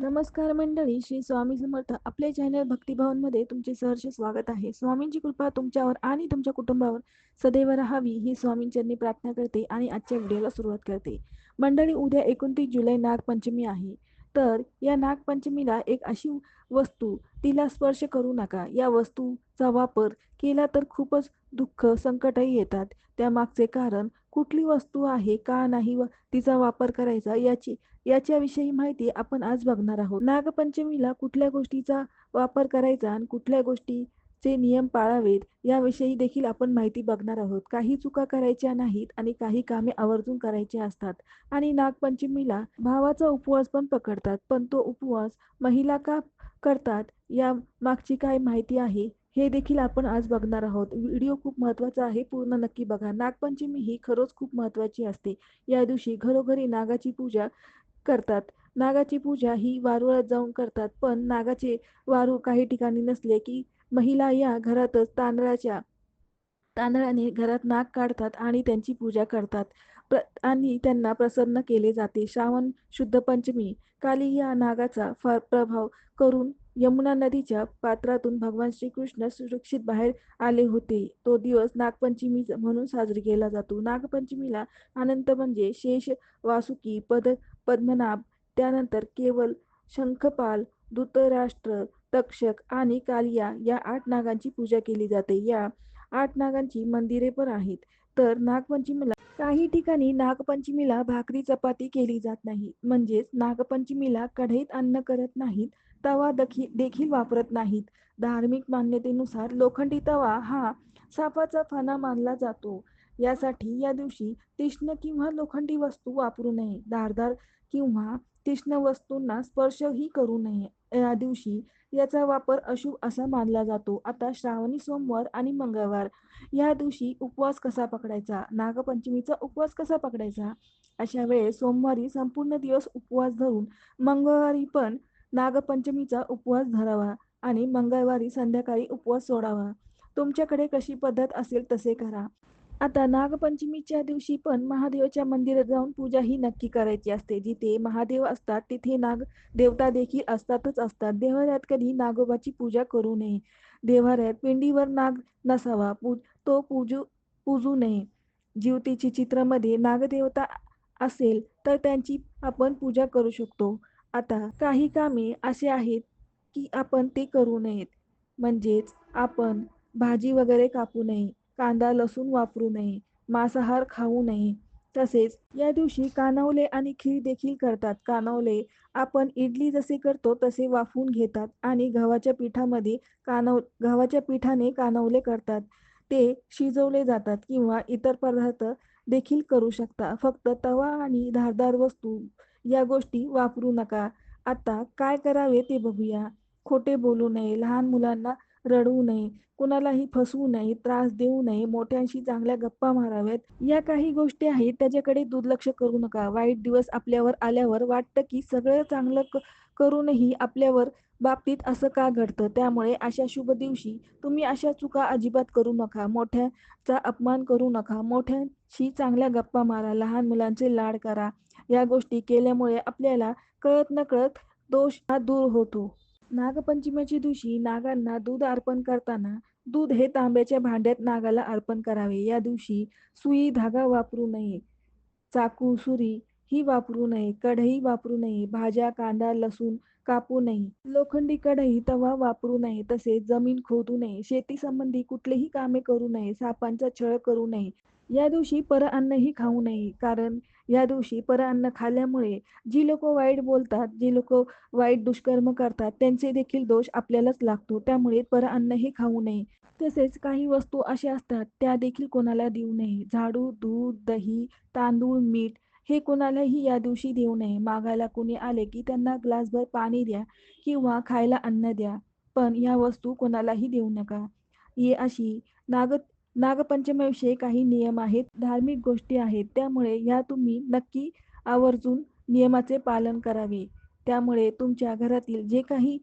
नमस्कार मंडळी श्री स्वामी समर्थ. आपल्या चॅनल भक्तिभावांमध्ये तुमचे सहर्ष स्वागत आहे. स्वामींची कृपा तुमच्यावर आणि तुमच्या कुटुंबावर सदैव राहावी ही स्वामींचरणी प्रार्थना करते आणि आजच्या व्हिडिओला सुरुवात करते. मंडळी उद्या एकोणतीस जुलै नागपंचमी आहे. तर या नागपंचमीला एक अशी वस्तू तिला स्पर्श करू नका. या वस्तूचा वापर केला तर खूपच दुःख संकटही येतात. त्यामागचे कारण कुठली वस्तू आहे का नाही व तिचा वापर करायचा याची याच्याविषयी माहिती आपण आज बघणार आहोत. नागपंचमीला कुठल्या गोष्टीचा वापर करायचा आणि कुठल्या गोष्टीचे नियम पाळावेत याविषयी देखील आपण माहिती बघणार आहोत. काही चुका करायच्या नाहीत आणि काही कामे आवर्जून करायची असतात. आणि नागपंचमीला भावाचा उपवास पण पकडतात पण तो उपवास महिला का करतात या मागची काय माहिती आहे? हे देखील आपण आज बघणार आहोत. व्हिडिओ खूप महत्त्वाचा आहे पूर्ण नक्की बघा. नागपंचमी ही खरोच खूप महत्त्वाची असते. या दिवशी घरोघरी नागाची पूजा करतात. नागाची पूजा ही वारुळात जाऊन करतात. पण नागाचे वारू काही ठिकाणी नसले की महिला या घरातच तांदळाच्या तांदळाने घरात नाग काढतात आणि त्यांची पूजा करतात. प्र आणि त्यांना प्रसन्न केले जाते. श्रावण शुद्ध पंचमी. काली या नागाचा फार प्रभाव करून यमुना नदीच्या पात्रातून भगवान श्रीकृष्ण सुरक्षित बाहेर आले होते. तो दिवस नागपंचमी म्हणून साजरी केला जातो. नागपंचमीला अनंत म्हणजे शेष वासुकी पद पद्मनाभ त्यानंतर केवळ शंखपाल धृतराष्ट्र तक्षक आणि कालिया या आठ नागांची पूजा केली जाते. या आठ नागांची मंदिरे पण आहेत. तर नागपंचमीला काही ठिकाणी नागपंचमीला भाकरी चपाती केली जात नाही. म्हणजेच नागपंचमीला कढईत अन्न करत नाहीत तवा देखील वापरत नाहीत. धार्मिक मान्यतेनुसार लोखंडी तवा हा सापाचा फणा मानला जातो. यासाठी या दिवशी तीक्ष्ण किंवा लोखंडी वस्तू वापरू नये. धारदार किंवा तीक्ष्ण वस्तूंना स्पर्शही करू नये. या दिवशी याचा वापर अशुभ असा मानला जातो. आता श्रावणी सोमवार आणि मंगळवार या दिवशी उपवास कसा पकडायचा? नागपंचमीचा उपवास कसा पकडायचा? अशा वेळेस सोमवारी संपूर्ण दिवस उपवास धरून मंगळवारी पण नागपंचमीचा उपवास धरावा आणि मंगळवारी संध्याकाळी उपवास सोडावा. तुमच्याकडे कशी पद्धत असेल तसे करा. आता नागपंचमीच्या दिवशी पण महादेवाच्या मंदिरात जाऊन पूजा ही नक्की करायची असते. जिथे महादेव असतात तिथे नाग देवता देखील असतातच असतात. देवाऱ्यात कधी नागोबाची पूजा करू नये. देवाऱ्यात पिंडीवर नाग नसावा. पू तो पूजू पूजू नये. जीवतीची चित्रामध्ये नागदेवता असेल तर त्यांची आपण पूजा करू शकतो. आता काही कामे असे आहेत की आपण ते करू नयेत. म्हणजेच आपण भाजी वगैरे कापू नये. कांदा लसूण वापरू नये मांसाहार खाऊ नये. तसेच या दिवशी कानवले आणि खीर देखील करतात. कानवले आपण इडली जसे करतो तसे वाफवून घेतात आणि गव्हाच्या पिठामध्ये कानव गव्हाच्या पिठाने कानवले करतात. ते शिजवले जातात किंवा इतर पदार्थ देखील करू शकता. फक्त तवा आणि धारदार वस्तू या गोष्टी वापरू नका. आता काय करावे ते बघूया. खोटे बोलू नये. लहान मुलांना रडू नये कुणालाही फसवू नये त्रास देऊ नये मोठ्यांशी चांगल्या गप्पा माराव्यात या काही गोष्टी आहेत त्याच्याकडे दुर्लक्ष करू नका. वाईट दिवस आपल्यावर आल्यावर वाटतं की सगळं चांगलं करूनही आपल्यावर बाबतीत असं का घडतं? त्यामुळे अशा शुभ दिवशी तुम्ही अशा चुका अजिबात करू नका. मोठ्याचा अपमान करू नका. मोठ्यांशी चांगल्या गप्पा मारा. लहान मुलांचे लाड करा. या गोष्टी केल्यामुळे आपल्याला कळत न कळत दोष हा दूर होतो. नागपंचमीच्या दिवशी नागांना दूध अर्पण करताना दूध हे तांब्याच्या भांड्यात नागाला अर्पण करावे. या दिवशी सुई धागा वापरू नये चाकू सुरी ही वापरू नये कढई वापरू नये भाज्या कांदा लसूण कापू नये. लोखंडी कढई तवा वापरू नये तसेच जमीन खोदू नये शेती संबंधी कुठलेही कामे करू नये सापांचा छळ करू नये. या दिवशी पर अन्नही खाऊ नये कारण या दिवशी पर अन्न खाल्ल्यामुळे जी लोक वाईट बोलतात जी लोक वाईट दुष्कर्म करतात त्यांचे देखील दोष आपल्यालाच लागतो. त्यामुळे पर खाऊ नये. तसेच काही वस्तू अशा असतात त्या देखील कोणाला देऊ नये. झाडू दूध दही तांदूळ मीठ हे कोणालाही या दिवशी देऊ नये. मागायला कोणी आले की त्यांना ग्लासभर पाणी द्या किंवा खायला अन्न द्या पण या वस्तू कोणालाही देऊ नका. ये अशी नाग नागपंचमीविषयी काही नियम आहेत धार्मिक गोष्टी आहेत. त्यामुळे या तुम्ही नक्की आवर्जून नियमाचे पालन करावे. त्यामुळे तुमच्या घरातील जे काही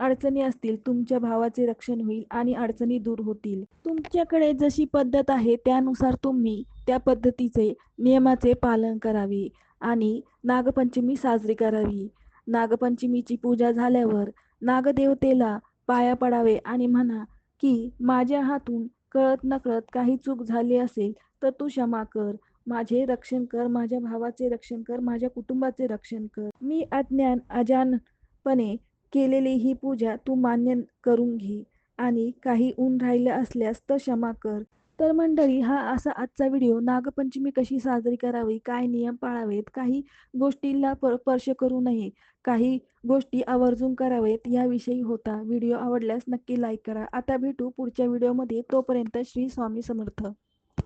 अडचणी असतील तुमच्या भावाचे रक्षण होईल आणि अडचणी दूर होतील. तुमच्याकडे जशी पद्धत आहे त्यानुसार तुम्ही त्या पद्धतीचे नियमाचे पालन करावे आणि नागपंचमी साजरी करावी. नागपंचमीची पूजा झाल्यावर नागदेवतेला पाया पडावे आणि म्हणा की माझ्या हातून कळत नकळत काही चूक झाली असेल तर तू क्षमा कर. माझे रक्षण कर माझ्या भावाचे रक्षण कर माझ्या कुटुंबाचे रक्षण कर. मी अज्ञान अजानपणे केलेली ही पूजा तू मान्य करून घे आणि काही ऊन राहिलं असल्यास तर क्षमा कर. तर मंडळी हा असा आजचा व्हिडिओ. नागपंचमी कशी साजरी करावी? काय नियम पाळावेत? काही गोष्टीला स्पर्श करू नये. काही गोष्टी आवर्जून करावेत याविषयी होता. व्हिडिओ आवडल्यास नक्की लाईक करा. आता भेटू पुढच्या व्हिडिओमध्ये. तोपर्यंत श्री स्वामी समर्थ.